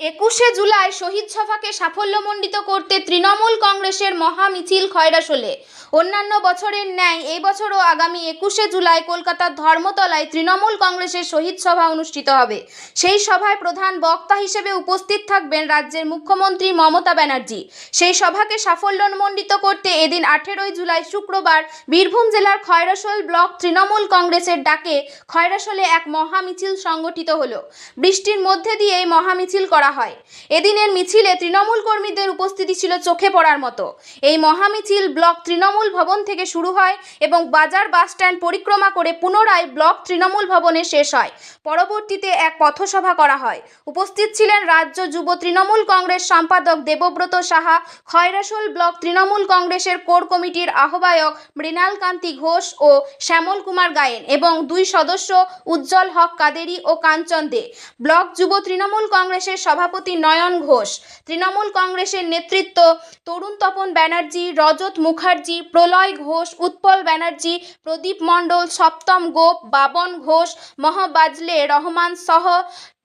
একুশে জুলাই শহীদ সভাকে সাফল্যমণ্ডিত করতে তৃণমূল কংগ্রেসের মহা মিছিল খয়রাসোলে অন্যান্য বছরের ন্যায়, এই বছরও আগামী একুশে জুলাই কলকাতার ধর্মতলায় তৃণমূল কংগ্রেসের শহীদ সভা অনুষ্ঠিত হবে। সেই সভায় প্রধান বক্তা হিসেবে উপস্থিত থাকবেন রাজ্যের মুখ্যমন্ত্রী মমতা ব্যানার্জি। সেই সভাকে সাফল্যমণ্ডিত করতে এদিন আঠেরোই জুলাই শুক্রবার বীরভূম জেলার খয়রাসোল ব্লক তৃণমূল কংগ্রেসের ডাকে খয়রাসোলে এক মহা মিছিল সংগঠিত হলো। বৃষ্টির মধ্যে দিয়ে এই মহা মিছিল করা হয়। এদিনের মিছিলে তৃণমূল কর্মীদের উপস্থিতি ছিল চোখে পড়ার মতো। এই মহা মিছিল ব্লক তৃণমূল ভবন থেকে শুরু হয় এবং বাজার বাস স্ট্যান্ড পরিক্রমা করে পুনরায় ব্লক তৃণমূল ভবনে শেষ হয়। পরবর্তীতে এক পথসভা করা হয়। উপস্থিত ছিলেন রাজ্য যুব তৃণমূল কংগ্রেস সম্পাদক দেবব্রত সাহা, খয়রাসোল ব্লক তৃণমূল কংগ্রেসের কোর কমিটির আহ্বায়ক মৃণাল কান্তি ঘোষ ও শ্যামল কুমার গায়েন এবং দুই সদস্য উজ্জ্বল হক কাদেরি ও কাঞ্চন দে। ব্লক যুব তৃণমূল কংগ্রেসের সভাপতি নয়ন ঘোষ, তৃণমূল কংগ্রেসের নেতৃত্ব তরুণ তপন ব্যানার্জি, রজত মুখার্জি, প্রলয় ঘোষ, উৎপল ব্যানার্জি, প্রদীপ মণ্ডল, সপ্তম গোপ, বাবন ঘোষ, মহাবাজলে রহমান সহ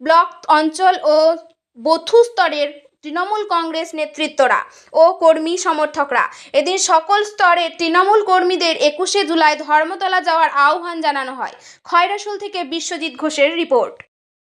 ব্লক অঞ্চল ও বথু স্তরের তৃণমূল কংগ্রেস নেতৃত্বরা ও কর্মী সমর্থকরা। এদিন সকল স্তরের তৃণমূল কর্মীদের একুশে জুলাই ধর্মতলা যাওয়ার আহ্বান জানানো হয়। খয়রাসুল থেকে বিশ্বজিৎ ঘোষের রিপোর্ট।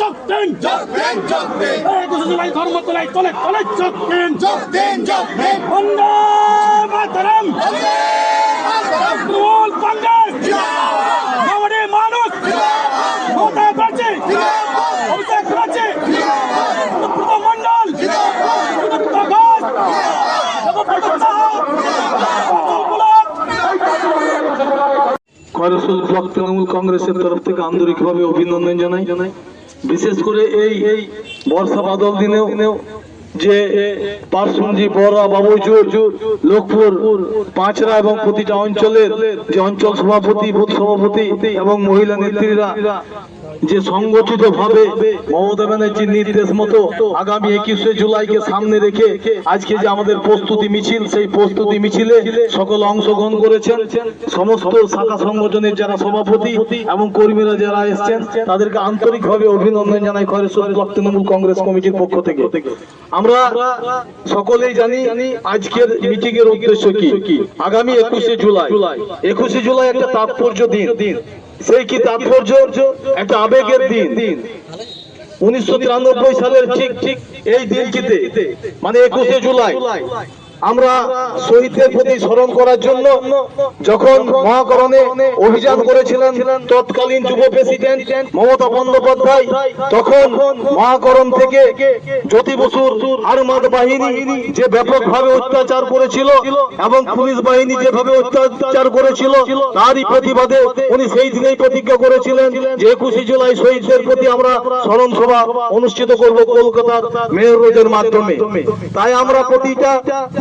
চোখ দিন এই একুশে জুলাই ধর্মতলায় তলে তলে চোখ দিন। বন্দে মাতরম। তৃণমূল কংগ্রেস। আমাদের মানুষ। মমতা ব্যানার্জি অভিষেক ব্যানার্জি অনুব্রত মণ্ডল। অনুব্রত ঘোষ। দেবব্রত সাহা ব্লক খয়রসুল ব্লক তৃণমূল কংগ্রেসের তরফ থেকে আন্তরিকভাবে অভিনন্দন জানাই জানাই। বিশেষ করে এই এই বর্ষা বাদল দিনেও যে পার্সুঞ্জি বড়া বাবুজুর লোকপুর, পাঁচরা এবং প্রতিটা অঞ্চলের যে অঞ্চল সভাপতি, বুথ সভাপতি এবং মহিলা নেত্রীরা যে সংগঠিত ভাবে মমতা ব্যানার্জির নির্দেশ মতো আগামী একুশে জুলাইকে সামনে রেখে আজকে যে আমাদের প্রস্তুতি মিছিল, সেই প্রস্তুতি মিছিলে সকল অংশগ্রহণ করেছেন। সমস্ত শাখা সংগঠনের যারা সভাপতি এবং কর্মীরা যারা এসেছেন, তাদেরকে আন্তরিকভাবে অভিনন্দন জানাই খয়রেশ্বর ব্লক তৃণমূল কংগ্রেস কমিটির পক্ষ থেকে। আমরা সকলেই জানি আজকের মিটিং এর উদ্দেশ্য কি? আগামী একুশে জুলাই। একুশে জুলাই একটা তাৎপর্য দিন। সেই কি তাৎপর্য? একটা আবেগের দিন। উনিশশো তিরানব্বই সালের ঠিক ঠিক এই দিনটিতে মানে একুশে জুলাই আমরা শহীদদের প্রতি স্মরণ করার জন্য যখন মহাকরণে অভিযান করেছিলেন তৎকালীন যুব প্রেসিডেন্ট মমতা বন্দ্যোপাধ্যায়, তখন মহাকরণ থেকে জ্যোতি বসুর আর্মাদ বাহিনী যে ব্যাপকভাবে অত্যাচার করেছিল এবং পুলিশ বাহিনী যেভাবে অত্যাচার করেছিল, তারই প্রতিবাদে উনি সেই দিনেই প্রতিজ্ঞা করেছিলেন যে একুশে জুলাই শহীদদের প্রতি আমরা স্মরণ সভা অনুষ্ঠিত করব কলকাতার মেয়র রোডের মাধ্যমে। তাই আমরা প্রতিটা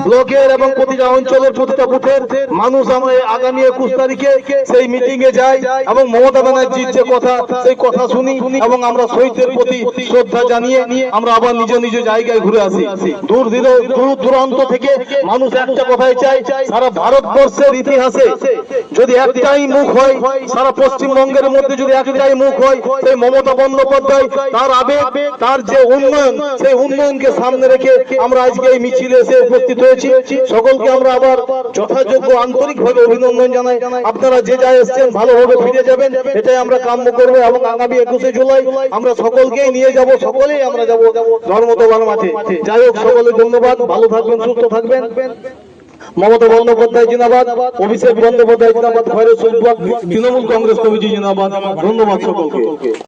ব্লকের এবং প্রতিটা অঞ্চলের প্রতিটা বুথের মানুষ আমরা আগামী একুশ তারিখে সেই মিটিং এ যাই এবং মমতা ব্যানার্জির যে কথা, সেই কথা শুনি এবং আমরা শহীদদের প্রতি শ্রদ্ধা জানিয়ে আমরা আবার নিজ নিজ জায়গায় ঘুরে আসি। দূর দূর দূর দূরান্ত থেকে মানুষ একটা কথাই চাই সারা ভারতবর্ষের ইতিহাসে যদি একটাই মুখ হয়, সারা পশ্চিমবঙ্গের মধ্যে যদি একটাই মুখ হয়, সেই মমতা বন্দ্যোপাধ্যায়, তার আবেগ, তার যে উন্নয়ন, সেই উন্নয়নকে সামনে রেখে আমরা আজকে এই মিছিলে এসে উপস্থিত হয়েছি। সকলকে আমরা আবার যথাযোগ্য আন্তরিক ভাবে অভিনন্দন জানাই। আপনারা যে যা এসছেন ভালোভাবে ফিরে যাবেন, এটাই আমরা কাম্য করব এবং আগামী একুশে জুলাই আমরা সকলকেই নিয়ে যাব, সকলেই আমরা যাব ধর্মতলার মাঠে। যাই হোক, সকলে ধন্যবাদ। ভালো থাকবেন, সুস্থ থাকবেন। মমতা বন্দ্যোপাধ্যায় জিনাবাদ অভিষেক বন্দ্যোপাধ্যায় জিনাবাদ ব্লক তৃণমূল কংগ্রেস কমিটি জিনাবাদ ধন্যবাদ সকলকে।